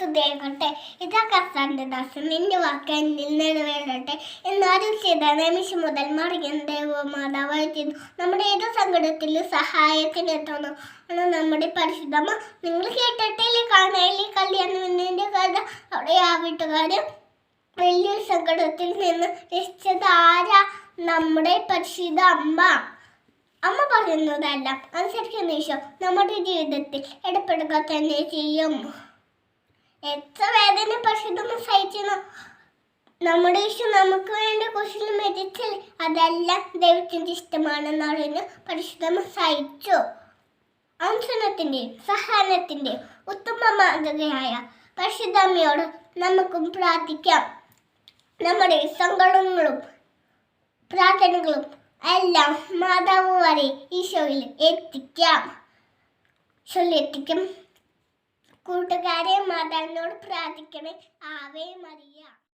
സ്തുതിയാകട്ടെ ഇതാ കർത്താന്റെ ദാസൻ നിന്റെ വാക്ക് എന്നിൽ നിറവേറട്ടെ എന്നാലും ചെയ്ത നിമിഷം മുതൽ മറിയം ദേവോ മാതാവായി ചെയ്തു നമ്മുടെ ഏത് സങ്കടത്തിലും സഹായത്തിന് എത്തുന്നു. ആണ് നമ്മുടെ പരിശുദ്ധമ്മ നിങ്ങൾ കേട്ടിട്ടില്ലേ കാണാനില്ലേ കല്യാണം എന്നിന്റെ കഥ. അവിടെ ആ വീട്ടുകാര് വലിയൊരു സങ്കടത്തിൽ നിന്ന് രക്ഷിച്ചത് ആരാ? നമ്മുടെ പരിശുദ്ധ അമ്മ. അമ്മ പറയുന്നതെല്ലാം അനുസരിക്കുന്ന ഈശോ നമ്മുടെ ജീവിതത്തിൽ ഇടപെടുക തന്നെ ചെയ്യും. എത്ര വേദന പക്ഷെ ഇതൊന്നും സഹിച്ചു നമ്മുടെ ഈശോ നമുക്ക് വേണ്ട കുശലം മരിച്ചാൽ അതെല്ലാം ദൈവത്തിന്റെ ഇഷ്ടമാണെന്ന് അറിഞ്ഞ് പരിശുദ്ധമ സഹിച്ചു. അംശനത്തിന്റെയും സഹനത്തിന്റെയും ഉത്തമ മാതൃകയായ പരിശുദ്ധമ്മയോട് നമുക്കും പ്രാർത്ഥിക്കാം. നമ്മുടെ സങ്കടങ്ങളും പ്രാർത്ഥനകളും എല്ലാം മാതാവ് വരെ ഈശോയിൽ എത്തിക്കാം. എത്തിക്കും കൂട്ടുകാരെ മാതാവിനോട് പ്രാർത്ഥിക്കണേ. ആവേ മറിയ.